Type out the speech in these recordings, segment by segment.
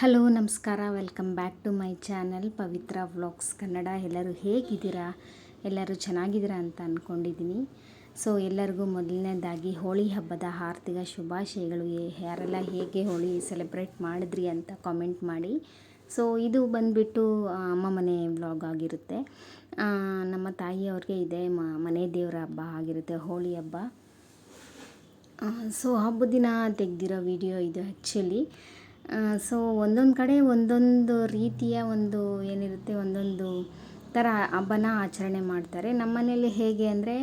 Hello, ನಮಸ್ಕಾರ. Welcome back to my channel Pavitra vlogs Kannada. ಎಲ್ಲರೂ ಹೇಗಿದ್ದೀರಾ? ಎಲ್ಲರೂ ಚೆನ್ನಾಗಿದ್ದೀರಾ ಅಂತ ಅಂದ್ಕೊಂಡಿದ್ದೀನಿ ಸೊ, ಎಲ್ಲರಿಗೂ ಮೊದಲನೇದಾಗಿ ಹೋಳಿ ಹಬ್ಬದ ಆರ್ಥಿಕ ಶುಭಾಶಯಗಳು. ಯಾರೆಲ್ಲ ಹೇಗೆ ಹೋಳಿ ಸೆಲೆಬ್ರೇಟ್ ಮಾಡಿದ್ರಿ ಅಂತ ಕಾಮೆಂಟ್ ಮಾಡಿ. ಸೊ, ಇದು ಬಂದುಬಿಟ್ಟು ಅಮ್ಮ ಮನೆ ವ್ಲಾಗ್ ಆಗಿರುತ್ತೆ. ನಮ್ಮ ತಾಯಿಯವ್ರಿಗೆ ಇದೆ ಮ, ಮನೆ ದೇವರ ಹಬ್ಬ ಆಗಿರುತ್ತೆ, ಹೋಳಿ ಹಬ್ಬ. ಸೊ ಹಬ್ಬದ ದಿನ ತೆಗೆದಿರೋ ವಿಡಿಯೋ ಇದು ಆ್ಯಕ್ಚುಲಿ ಸೊ ಒಂದೊಂದು ಕಡೆ ಒಂದೊಂದು ರೀತಿಯ ಒಂದು ಏನಿರುತ್ತೆ, ಒಂದೊಂದು ಥರ ಹಬ್ಬನ ಆಚರಣೆ ಮಾಡ್ತಾರೆ. ನಮ್ಮ ಮನೇಲಿ ಹೇಗೆ ಅಂದರೆ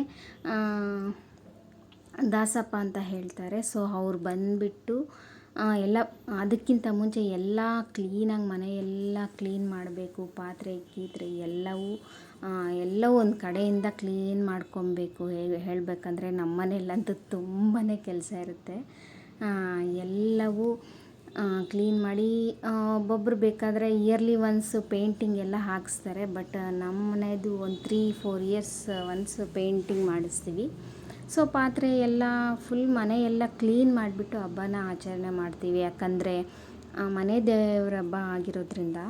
ದಾಸಪ್ಪ ಅಂತ ಹೇಳ್ತಾರೆ. ಸೊ ಅವ್ರು ಬಂದುಬಿಟ್ಟು ಎಲ್ಲ, ಅದಕ್ಕಿಂತ ಮುಂಚೆ ಎಲ್ಲ ಕ್ಲೀನಾಗಿ ಮನೆ ಎಲ್ಲ ಕ್ಲೀನ್ ಮಾಡಬೇಕು. ಪಾತ್ರೆ ಗೀತ್ರೆ ಎಲ್ಲವೂ ಎಲ್ಲವೂ ಒಂದು ಕಡೆಯಿಂದ ಕ್ಲೀನ್ ಮಾಡ್ಕೊಬೇಕು. ಹೇಳಬೇಕಂದ್ರೆ ನಮ್ಮ ಮನೆಯಲ್ಲಂತೂ ತುಂಬಾ ಕೆಲಸ ಇರುತ್ತೆ. ಎಲ್ಲವೂ ಕ್ಲೀನ್ ಮಾಡಿ ಒಬ್ಬೊಬ್ಬರು ಬೇಕಾದರೆ ಇಯರ್ಲಿ ಒನ್ಸ್ ಪೇಂಟಿಂಗ್ ಎಲ್ಲ ಹಾಕಿಸ್ತಾರೆ ಬಟ್ ನಮ್ಮ ಮನೆಯದು ಒಂದು three four years once painting ಮಾಡಿಸ್ತೀವಿ. ಸೊ ಪಾತ್ರೆ ಎಲ್ಲ ಫುಲ್ ಮನೆ ಎಲ್ಲ ಕ್ಲೀನ್ ಮಾಡಿಬಿಟ್ಟು ಹಬ್ಬನ ಆಚರಣೆ ಮಾಡ್ತೀವಿ. ಯಾಕಂದರೆ ಮನೆ ದೇವರ ಹಬ್ಬ ಆಗಿರೋದ್ರಿಂದ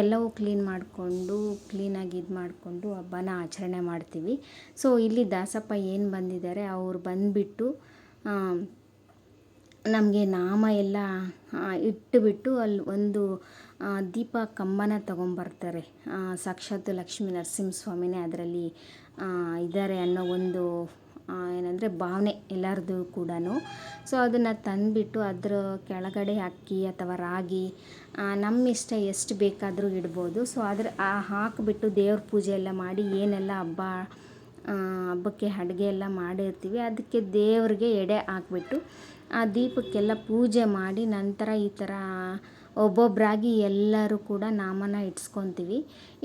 ಎಲ್ಲವೂ ಕ್ಲೀನ್ ಮಾಡಿಕೊಂಡು ಕ್ಲೀನಾಗಿ ಇದು ಮಾಡಿಕೊಂಡು ಹಬ್ಬನ ಆಚರಣೆ ಮಾಡ್ತೀವಿ. ಸೊ ಇಲ್ಲಿ ದಾಸಪ್ಪ ಏನು ಬಂದಿದ್ದಾರೆ, ಅವ್ರು ಬಂದುಬಿಟ್ಟು ನಮಗೆ ನಾಮ ಎಲ್ಲ ಇಟ್ಟುಬಿಟ್ಟು ಅಲ್ಲಿ ಒಂದು ದೀಪ ಕಂಬನ ತಗೊಂಬರ್ತಾರೆ. ಸಾಕ್ಷಾತ್ ಲಕ್ಷ್ಮೀ ನರಸಿಂಹಸ್ವಾಮಿನೇ ಅದರಲ್ಲಿ ಇದ್ದಾರೆ ಅನ್ನೋ ಒಂದು ಏನಂದರೆ ಭಾವನೆ ಎಲ್ಲರದು ಕೂಡ ಸೊ ಅದನ್ನು ತಂದುಬಿಟ್ಟು ಅದರ ಕೆಳಗಡೆ ಅಕ್ಕಿ ಅಥವಾ ರಾಗಿ ನಮ್ಮ ಇಷ್ಟ ಎಷ್ಟು ಬೇಕಾದರೂ ಇಡ್ಬೋದು. ಸೊ ಅದ್ರ ಹಾಕಿಬಿಟ್ಟು ದೇವ್ರ ಪೂಜೆ ಎಲ್ಲ ಮಾಡಿ ಏನೆಲ್ಲ ಹಬ್ಬ ಹಬ್ಬಕ್ಕೆ ಅಡುಗೆ ಎಲ್ಲ ಮಾಡಿರ್ತೀವಿ. ಅದಕ್ಕೆ ದೇವರಿಗೆ ಎಡೆ ಹಾಕ್ಬಿಟ್ಟು ಆ ದೀಪಕ್ಕೆಲ್ಲ ಪೂಜೆ ಮಾಡಿ ನಂತರ ಈ ಥರ ಒಬ್ಬೊಬ್ಬರಾಗಿ ಎಲ್ಲರೂ ಕೂಡ ನಾಮನ ಇಟ್ಸ್ಕೊತೀವಿ.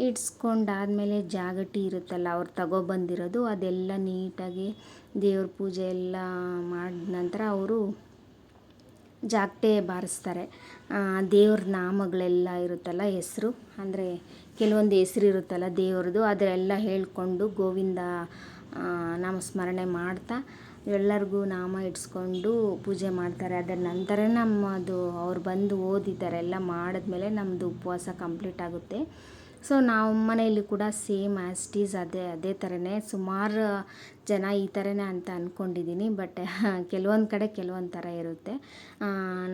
ಇಟ್ಸ್ಕೊಂಡಾದ್ಮೇಲೆ ಜಾಗಟಿ ಇರುತ್ತಲ್ಲ, ಅವ್ರು ತಗೊಬಂದಿರೋದು, ಅದೆಲ್ಲ ನೀಟಾಗಿ ದೇವ್ರ ಪೂಜೆ ಎಲ್ಲ ಮಾಡಿದ ನಂತರ ಅವರು ಜಾಗಟೆ ಬಾರಿಸ್ತಾರೆ. ದೇವ್ರ ನಾಮಗಳೆಲ್ಲ ಇರುತ್ತಲ್ಲ, ಹೆಸರು. ಅಂದರೆ ಕೆಲವೊಂದು ಹೆಸರು ಇರುತ್ತಲ್ಲ ದೇವ್ರದ್ದು ಅದರೆಲ್ಲ ಹೇಳಿಕೊಂಡು ಗೋವಿಂದ ನಾಮಸ್ಮರಣೆ ಮಾಡ್ತಾ ಎಲ್ಲರಿಗೂ ನಾಮ ಇಡ್ಸ್ಕೊಂಡು ಪೂಜೆ ಮಾಡ್ತಾರೆ. ಅದರ ನಂತರ ನಮ್ಮದು ಅವ್ರು ಬಂದು ಓದಿದ್ದಾರೆ. ಎಲ್ಲ ಮಾಡಿದ್ಮೇಲೆ ನಮ್ಮದು ಉಪವಾಸ ಕಂಪ್ಲೀಟ್ ಆಗುತ್ತೆ. ಸೊ ನಾವು ಮನೆಯಲ್ಲಿ ಕೂಡ ಸೇಮ್ ಆ್ಯಸ್ ಟೀಸ್ ಅದೇ ಅದೇ ಥರನೇ ಸುಮಾರು ಜನ ಈ ಥರನೇ ಅಂತ ಅಂದ್ಕೊಂಡಿದ್ದೀನಿ ಬಟ್ ಕೆಲವೊಂದು ಕಡೆ ಕೆಲವೊಂದು ಥರ ಇರುತ್ತೆ.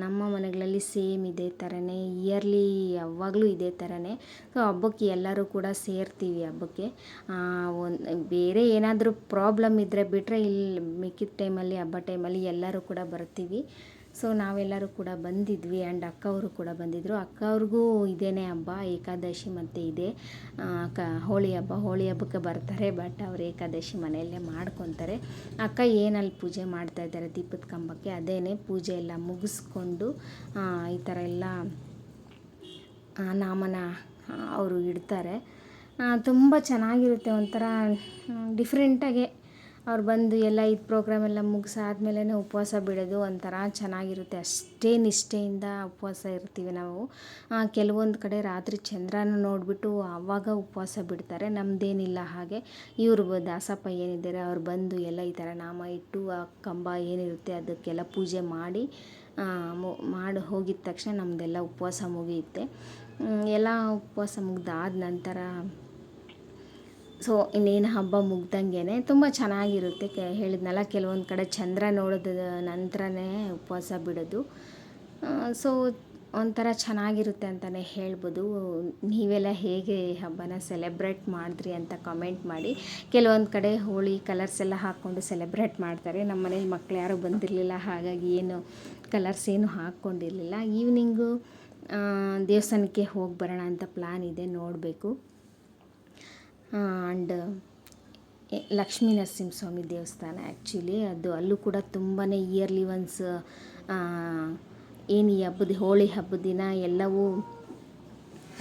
ನಮ್ಮ ಮನೆಗಳಲ್ಲಿ ಸೇಮ್ ಇದೇ ಥರನೇ ಇಯರ್ಲಿ ಯಾವಾಗಲೂ ಇದೇ ಥರನೇ ಸೊ ಹಬ್ಬಕ್ಕೆ ಎಲ್ಲರೂ ಕೂಡ ಸೇರ್ತೀವಿ ಹಬ್ಬಕ್ಕೆ. ಒಂದು, ಬೇರೆ ಏನಾದರೂ ಪ್ರಾಬ್ಲಮ್ ಇದ್ದರೆ ಬಿಟ್ಟರೆ ಇಲ್ಲಿ ಮಿಕ್ಕಿದ ಟೈಮಲ್ಲಿ ಹಬ್ಬ ಟೈಮಲ್ಲಿ ಎಲ್ಲರೂ ಕೂಡ ಬರ್ತೀವಿ. ಸೊ ನಾವೆಲ್ಲರೂ ಕೂಡ ಬಂದಿದ್ವಿ ಆ್ಯಂಡ್ ಅಕ್ಕ ಅವರು ಕೂಡ ಬಂದಿದ್ದರು ಅಕ್ಕ ಅವ್ರಿಗೂ ಇದೇನೇ ಹಬ್ಬ, ಏಕಾದಶಿ ಮತ್ತು ಇದೆ. ಕ, ಹೋಳಿ ಹಬ್ಬ. ಹೋಳಿ ಹಬ್ಬಕ್ಕೆ ಬರ್ತಾರೆ ಬಟ್ ಅವರು ಏಕಾದಶಿ ಮನೆಯಲ್ಲೇ ಮಾಡ್ಕೊತಾರೆ. ಅಕ್ಕ ಏನಲ್ಲಿ ಪೂಜೆ ಮಾಡ್ತಾ ಇದ್ದಾರೆ ದೀಪದ ಕಂಬಕ್ಕೆ? ಅದೇನೇ ಪೂಜೆ ಎಲ್ಲ ಮುಗಿಸ್ಕೊಂಡು ಈ ಥರ ಎಲ್ಲ ನಾಮನ ಅವರು ಇಡ್ತಾರೆ. ತುಂಬ ಚೆನ್ನಾಗಿರುತ್ತೆ ಒಂಥರ, ಡಿಫ್ರೆಂಟಾಗೆ ಅವ್ರು ಬಂದು ಎಲ್ಲ ಇದು ಪ್ರೋಗ್ರಾಮ್ ಎಲ್ಲ ಮುಗಿಸಾದ್ಮೇಲೆ ಉಪವಾಸ ಬಿಡೋದು ಒಂಥರ ಚೆನ್ನಾಗಿರುತ್ತೆ. ಅಷ್ಟೇ ನಿಷ್ಠೆಯಿಂದ ಉಪವಾಸ ಇರ್ತೀವಿ ನಾವು. ಕೆಲವೊಂದು ಕಡೆ ರಾತ್ರಿ ಚಂದ್ರನ ನೋಡಿಬಿಟ್ಟು ಆವಾಗ ಉಪವಾಸ ಬಿಡ್ತಾರೆ. ನಮ್ಮದೇನಿಲ್ಲ ಹಾಗೆ. ಇವರು ದಾಸಪ್ಪ ಏನಿದ್ದಾರೆ, ಅವ್ರು ಬಂದು ಎಲ್ಲ ಈ ಥರ ನಾಮ ಇಟ್ಟು, ಆ ಕಂಬ ಏನಿರುತ್ತೆ ಅದಕ್ಕೆಲ್ಲ ಪೂಜೆ ಮಾಡಿ ಮಾಡಿ ಹೋಗಿದ ತಕ್ಷಣ ನಮ್ಮದೆಲ್ಲ ಉಪವಾಸ ಮುಗಿಯುತ್ತೆ. ಎಲ್ಲ ಉಪವಾಸ ಮುಗ್ದಾದ ನಂತರ ಸೊ ಇನ್ನೇನು ಹಬ್ಬ ಮುಗ್ದಂಗೆ ತುಂಬ ಚೆನ್ನಾಗಿರುತ್ತೆ ಕೆ, ಹೇಳಿದ್ನಲ್ಲ ಕೆಲವೊಂದು ಕಡೆ ಚಂದ್ರ ನೋಡಿದ ನಂತರನೇ ಉಪವಾಸ ಬಿಡೋದು. ಸೊ ಒಂಥರ ಚೆನ್ನಾಗಿರುತ್ತೆ ಅಂತಲೇ ಹೇಳ್ಬೋದು. ನೀವೆಲ್ಲ ಹೇಗೆ ಹಬ್ಬನ ಸೆಲೆಬ್ರೇಟ್ ಮಾಡಿದ್ರಿ ಅಂತ ಕಮೆಂಟ್ ಮಾಡಿ. ಕೆಲವೊಂದು ಕಡೆ ಹೋಳಿ ಕಲರ್ಸ್ ಎಲ್ಲ ಹಾಕ್ಕೊಂಡು ಸೆಲೆಬ್ರೇಟ್ ಮಾಡ್ತಾರೆ. ನಮ್ಮ ಮನೇಲಿ ಮಕ್ಳು ಯಾರೂ ಬಂದಿರಲಿಲ್ಲ, ಹಾಗಾಗಿ ಏನು ಕಲರ್ಸ್ ಏನು ಹಾಕ್ಕೊಂಡಿರಲಿಲ್ಲ. ಈವ್ನಿಂಗು ದೇವಸ್ಥಾನಕ್ಕೆ ಹೋಗಿ ಬರೋಣ ಅಂತ ಪ್ಲ್ಯಾನ್ ಇದೆ, ನೋಡಬೇಕು. ಆ್ಯಂಡ್ ಲಕ್ಷ್ಮೀ ನರಸಿಂಹಸ್ವಾಮಿ ದೇವಸ್ಥಾನ ಆ್ಯಕ್ಚುಲಿ ಅದು ಅಲ್ಲೂ ಕೂಡ ತುಂಬಾ ಇಯರ್ಲಿ ಒನ್ಸ್ ಏನು ಈ ಹಬ್ಬದ, ಹೋಳಿ ಹಬ್ಬದ ದಿನ ಎಲ್ಲವೂ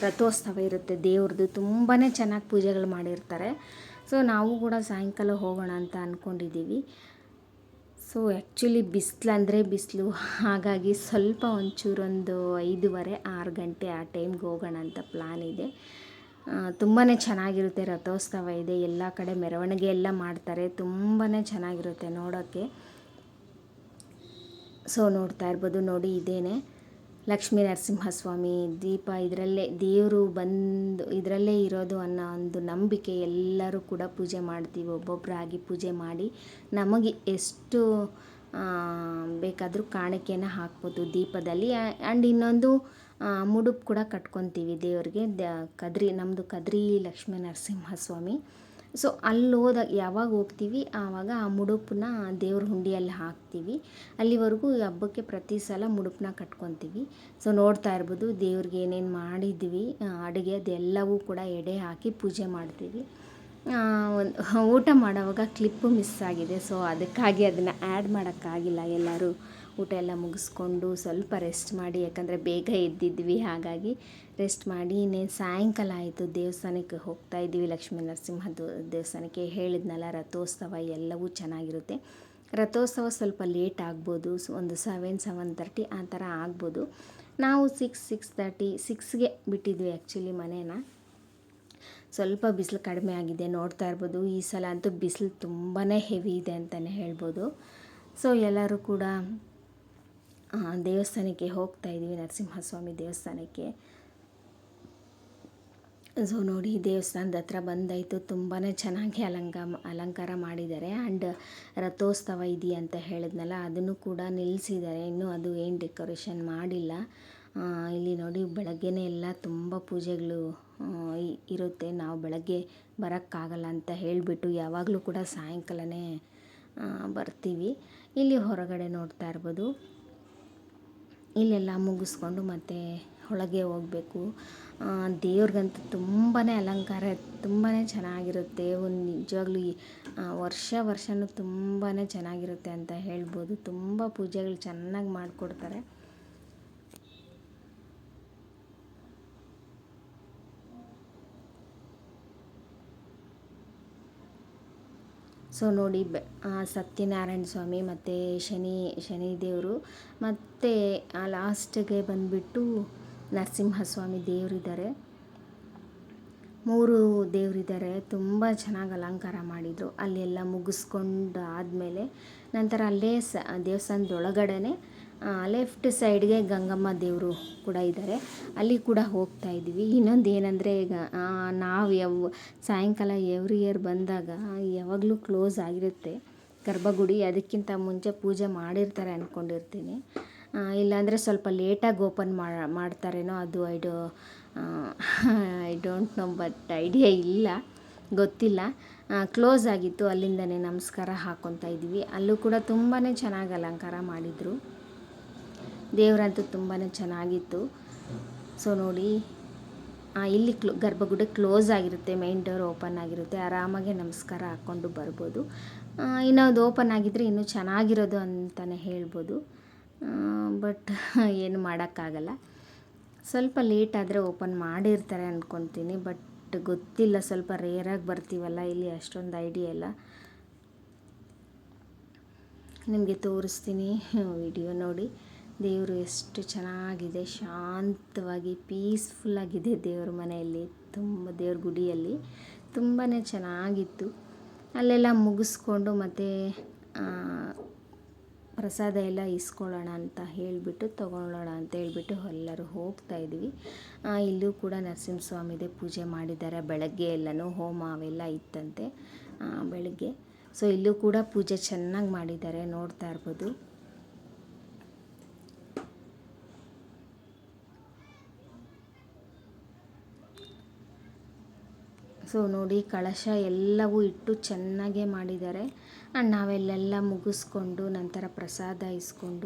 ರಥೋತ್ಸವ ಇರುತ್ತೆ. ದೇವ್ರದ್ದು ತುಂಬಾ ಚೆನ್ನಾಗಿ ಪೂಜೆಗಳು ಮಾಡಿರ್ತಾರೆ. ಸೊ ನಾವು ಕೂಡ ಸಾಯಂಕಾಲ ಹೋಗೋಣ ಅಂತ ಅಂದ್ಕೊಂಡಿದ್ದೀವಿ ಸೊ ಆ್ಯಕ್ಚುಲಿ ಬಿಸಿಲು ಅಂದರೆ ಬಿಸಿಲು. ಹಾಗಾಗಿ ಸ್ವಲ್ಪ ಒಂಚೂರೊಂದು ಐದೂವರೆ, ಆರು ಗಂಟೆ ಆ ಟೈಮ್ಗೆ ಹೋಗೋಣ ಅಂತ ಪ್ಲ್ಯಾನ್ ಇದೆ. ತುಂಬಾ ಚೆನ್ನಾಗಿರುತ್ತೆ ರಥೋತ್ಸವ ಇದೆ. ಎಲ್ಲ ಕಡೆ ಮೆರವಣಿಗೆ ಎಲ್ಲ ಮಾಡ್ತಾರೆ. ತುಂಬಾ ಚೆನ್ನಾಗಿರುತ್ತೆ ನೋಡೋಕ್ಕೆ. ಸೊ ನೋಡ್ತಾ ಇರ್ಬೋದು. ನೋಡಿ, ಇದೇನೆ. ಲಕ್ಷ್ಮೀ ನರಸಿಂಹಸ್ವಾಮಿ ದೀಪ. ಇದರಲ್ಲೇ ದೇವರು ಬಂದು, ಇದರಲ್ಲೇ ಇರೋದು ಅನ್ನೋ ಒಂದು ನಂಬಿಕೆ ಎಲ್ಲರೂ ಕೂಡ ಪೂಜೆ ಮಾಡ್ತೀವಿ. ಒಬ್ಬೊಬ್ಬರಾಗಿ ಪೂಜೆ ಮಾಡಿ ನಮಗೆ ಎಷ್ಟು ಬೇಕಾದರೂ ಕಾಣಿಕೆಯನ್ನು ಹಾಕ್ಬೋದು ದೀಪದಲ್ಲಿ. ಆ್ಯಂಡ್ ಇನ್ನೊಂದು ಮುಡುಪು ಕೂಡ ಕಟ್ಕೊತೀವಿ ದೇವ್ರಿಗೆ. ದ, ಕದ್ರಿ ನಮ್ಮದು ಕದ್ರಿ ಲಕ್ಷ್ಮೀ ನರಸಿಂಹಸ್ವಾಮಿ ಸೊ ಅಲ್ಲಿ ಹೋದಾಗ ಯಾವಾಗ ಹೋಗ್ತೀವಿ? ಆವಾಗ ಆ ಮುಡುಪನ್ನ ದೇವ್ರ ಹುಂಡಿಯಲ್ಲಿ ಹಾಕ್ತೀವಿ. ಅಲ್ಲಿವರೆಗೂ ಹಬ್ಬಕ್ಕೆ ಪ್ರತಿ ಸಲ ಮುಡುಪನ್ನ ಕಟ್ಕೊತೀವಿ. ಸೊ ನೋಡ್ತಾ ಇರ್ಬೋದು ದೇವ್ರಿಗೆ ಏನೇನು ಮಾಡಿದ್ವಿ ಅಡುಗೆ ಅದೆಲ್ಲವೂ ಕೂಡ ಎಡೆ ಹಾಕಿ ಪೂಜೆ ಮಾಡ್ತೀವಿ. ಊಟ ಮಾಡೋವಾಗ ಕ್ಲಿಪ್ಪು ಮಿಸ್ ಆಗಿದೆ. ಸೊ ಅದಕ್ಕಾಗಿ ಅದನ್ನು ಆ್ಯಡ್ ಮಾಡೋಕ್ಕಾಗಿಲ್ಲ. ಎಲ್ಲರೂ ಊಟ ಎಲ್ಲ ಮುಗಿಸ್ಕೊಂಡು ಸ್ವಲ್ಪ ರೆಸ್ಟ್ ಮಾಡಿ. ಯಾಕಂದರೆ ಬೇಗ ಎದ್ದಿದ್ವಿ. ಹಾಗಾಗಿ ರೆಸ್ಟ್ ಮಾಡಿ. ಇನ್ನೇನು ಸಾಯಂಕಾಲ ಆಯಿತು. ದೇವಸ್ಥಾನಕ್ಕೆ ಹೋಗ್ತಾ ಇದ್ದೀವಿ. ಲಕ್ಷ್ಮೀ ನರಸಿಂಹ ದೇವಸ್ಥಾನಕ್ಕೆ ಹೇಳಿದ್ನಲ್ಲ, ರಥೋತ್ಸವ ಎಲ್ಲವೂ ಚೆನ್ನಾಗಿರುತ್ತೆ. ರಥೋತ್ಸವ ಸ್ವಲ್ಪ ಲೇಟ್ ಆಗ್ಬೋದು. ಒಂದು ಸೆವೆನ್ ಸೆವೆನ್ ತರ್ಟಿ ಆ ಥರ ಆಗ್ಬೋದು. ನಾವು ಸಿಕ್ಸ್ ಸಿಕ್ಸ್ ತರ್ಟಿ ಸಿಕ್ಸ್ಗೆ ಬಿಟ್ಟಿದ್ವಿ ಆ್ಯಕ್ಚುಲಿ ಮನೇನ. ಸ್ವಲ್ಪ ಬಿಸಿಲು ಕಡಿಮೆ ಆಗಿದೆ ನೋಡ್ತಾ ಇರ್ಬೋದು. ಈ ಸಲ ಅಂತೂ ಬಿಸಿಲು ತುಂಬಾ ಹೆವಿ ಇದೆ ಅಂತಲೇ ಹೇಳ್ಬೋದು. ಸೊ ಎಲ್ಲರೂ ಕೂಡ ದೇವಸ್ಥಾನಕ್ಕೆ ಹೋಗ್ತಾ ಇದ್ದೀವಿ, ನರಸಿಂಹಸ್ವಾಮಿ ದೇವಸ್ಥಾನಕ್ಕೆ. ಸೊ ನೋಡಿ, ದೇವಸ್ಥಾನದ ಹತ್ರ ಬಂದಾಯಿತು. ತುಂಬಾ ಚೆನ್ನಾಗಿ ಅಲಂಕ ಅಲಂಕಾರ ಮಾಡಿದ್ದಾರೆ. ಆ್ಯಂಡ್ ರಥೋತ್ಸವ ಇದೆಯಾ ಅಂತ ಹೇಳಿದ್ನಲ್ಲ, ಅದನ್ನು ಕೂಡ ನಿಲ್ಲಿಸಿದ್ದಾರೆ. ಇನ್ನೂ ಅದು ಏನು ಡೆಕೋರೇಷನ್ ಮಾಡಿಲ್ಲ. ಇಲ್ಲಿ ನೋಡಿ, ಬೆಳಗ್ಗೆನೇ ಎಲ್ಲ ತುಂಬ ಪೂಜೆಗಳು ಇರುತ್ತೆ. ನಾವು ಬೆಳಗ್ಗೆ ಬರೋಕ್ಕಾಗಲ್ಲ ಅಂತ ಹೇಳಿಬಿಟ್ಟು ಯಾವಾಗಲೂ ಕೂಡ ಸಾಯಂಕಾಲನೇ ಬರ್ತೀವಿ. ಇಲ್ಲಿ ಹೊರಗಡೆ ನೋಡ್ತಾ ಇರ್ಬೋದು. ಇಲ್ಲೆಲ್ಲ ಮುಗಿಸ್ಕೊಂಡು ಮತ್ತೆ ಒಳಗೆ ಹೋಗಬೇಕು. ದೇವ್ರಿಗಂತೂ ತುಂಬಾ ಅಲಂಕಾರ ತುಂಬಾ ಚೆನ್ನಾಗಿರುತ್ತೆ. ಒಂದು ನಿಜವಾಗ್ಲೂ ವರ್ಷ ವರ್ಷವೂ ತುಂಬಾ ಚೆನ್ನಾಗಿರುತ್ತೆ ಅಂತ ಹೇಳ್ಬೋದು. ತುಂಬ ಪೂಜೆಗಳು ಚೆನ್ನಾಗಿ ಮಾಡಿಕೊಡ್ತಾರೆ. ಸೊ ನೋಡಿ ಸತ್ಯನಾರಾಯಣ ಸ್ವಾಮಿ ಮತ್ತು ಶನಿ ಶನಿ ದೇವರು ಮತ್ತು ಲಾಸ್ಟಿಗೆ ಬಂದುಬಿಟ್ಟು ನರಸಿಂಹಸ್ವಾಮಿ ದೇವರಿದ್ದಾರೆ. ಮೂರು ದೇವರಿದ್ದಾರೆ. ತುಂಬ ಚೆನ್ನಾಗಿ ಅಲಂಕಾರ ಮಾಡಿದರು. ಅಲ್ಲೆಲ್ಲ ಮುಗಿಸ್ಕೊಂಡು ಆದಮೇಲೆ ನಂತರ ಅಲ್ಲೇ ಸ ದೇವಸ್ಥಾನದೊಳಗಡೆ ಲೆಫ್ಟ್ ಸೈಡ್ಗೆ ಗಂಗಮ್ಮ ದೇವರು ಕೂಡ ಇದ್ದಾರೆ ಅಲ್ಲಿ ಕೂಡ ಹೋಗ್ತಾ ಇದ್ದೀವಿ. ಇನ್ನೊಂದು ಏನಂದರೆ ಈಗ ನಾವು ಯಾವ, ಸಾಯಂಕಾಲ ಎವ್ರಿ ಇಯರ್ ಬಂದಾಗ ಯಾವಾಗಲೂ ಕ್ಲೋಸ್ ಆಗಿರುತ್ತೆ ಗರ್ಭಗುಡಿ. ಅದಕ್ಕಿಂತ ಮುಂಚೆ ಪೂಜೆ ಮಾಡಿರ್ತಾರೆ ಅಂದ್ಕೊಂಡಿರ್ತೀನಿ ಇಲ್ಲಾಂದರೆ ಸ್ವಲ್ಪ ಲೇಟಾಗಿ ಓಪನ್ ಮಾಡ್ತಾರೇನೋ ಅದು I do I don't know but idea ಇಲ್ಲ. ಗೊತ್ತಿಲ್ಲ. ಕ್ಲೋಸ್ ಆಗಿತ್ತು. ಅಲ್ಲಿಂದನೇ ನಮಸ್ಕಾರ ಹಾಕ್ಕೊತಾ ಇದ್ವಿ ಅಲ್ಲೂ ಕೂಡ ತುಂಬಾ ಚೆನ್ನಾಗಿ ಅಲಂಕಾರ ಮಾಡಿದರು. ದೇವರಂತೂ ತುಂಬಾ ಚೆನ್ನಾಗಿತ್ತು. ಸೊ ನೋಡಿ ಇಲ್ಲಿ ಕ್ಲೋ, ಗರ್ಭಗುಡಿ ಕ್ಲೋಸ್ ಆಗಿರುತ್ತೆ, ಮೈನ್ ಡೋರ್ ಓಪನ್ ಆಗಿರುತ್ತೆ. ಆರಾಮಾಗಿ ನಮಸ್ಕಾರ ಹಾಕ್ಕೊಂಡು ಬರ್ಬೋದು. ಇನ್ನೊಂದು ಓಪನ್ ಆಗಿದ್ದರೆ ಇನ್ನೂ ಚೆನ್ನಾಗಿರೋದು ಅಂತಲೇ ಹೇಳ್ಬೋದು. ಬಟ್ ಏನು ಮಾಡೋಕ್ಕಾಗಲ್ಲ. ಸ್ವಲ್ಪ ಲೇಟ್ ಆದರೆ ಓಪನ್ ಮಾಡಿರ್ತಾರೆ ಅಂದ್ಕೊತೀನಿ ಬಟ್ ಗೊತ್ತಿಲ್ಲ, ಸ್ವಲ್ಪ ರೇರಾಗಿ ಬರ್ತೀವಲ್ಲ, ಇಲ್ಲಿ ಅಷ್ಟೊಂದು ಐಡಿಯಾ ಇಲ್ಲ. ನಿಮಗೆ ತೋರಿಸ್ತೀನಿ ವಿಡಿಯೋ ನೋಡಿ. ದೇವರು ಎಷ್ಟು ಚೆನ್ನಾಗಿದೆ, ಶಾಂತವಾಗಿ ಪೀಸ್ಫುಲ್ಲಾಗಿದೆ ದೇವ್ರ ಮನೆಯಲ್ಲಿ, ತುಂಬ ದೇವ್ರ ಗುಡಿಯಲ್ಲಿ. ತುಂಬಾ ಚೆನ್ನಾಗಿತ್ತು. ಅಲ್ಲೆಲ್ಲ ಮುಗಿಸ್ಕೊಂಡು ಮತ್ತು ಪ್ರಸಾದ ಎಲ್ಲ ಇಸ್ಕೊಳ್ಳೋಣ ಅಂತ ಹೇಳಿಬಿಟ್ಟು, ತೊಗೊಳ್ಳೋಣ ಅಂತ ಹೇಳಿಬಿಟ್ಟು ಎಲ್ಲರೂ ಹೋಗ್ತಾ ಇದ್ವಿ. ಇಲ್ಲೂ ಕೂಡ ನರಸಿಂಹಸ್ವಾಮಿದೇ ಪೂಜೆ ಮಾಡಿದ್ದಾರೆ. ಬೆಳಗ್ಗೆ ಎಲ್ಲನೂ ಹೋಮ ಅವೆಲ್ಲ ಇತ್ತಂತೆ ಬೆಳಗ್ಗೆ. ಸೊ ಇಲ್ಲೂ ಕೂಡ ಪೂಜೆ ಚೆನ್ನಾಗಿ ಮಾಡಿದ್ದಾರೆ, ನೋಡ್ತಾ ಇರ್ಬೋದು. ಸೊ ನೋಡಿ ಕಳಶ ಎಲ್ಲವೂ ಇಟ್ಟು ಚೆನ್ನಾಗೇ ಮಾಡಿದ್ದಾರೆ. ಆ್ಯಂಡ್ ನಾವೆಲ್ಲೆಲ್ಲ ಮುಗಿಸ್ಕೊಂಡು ನಂತರ ಪ್ರಸಾದ ಇಸ್ಕೊಂಡು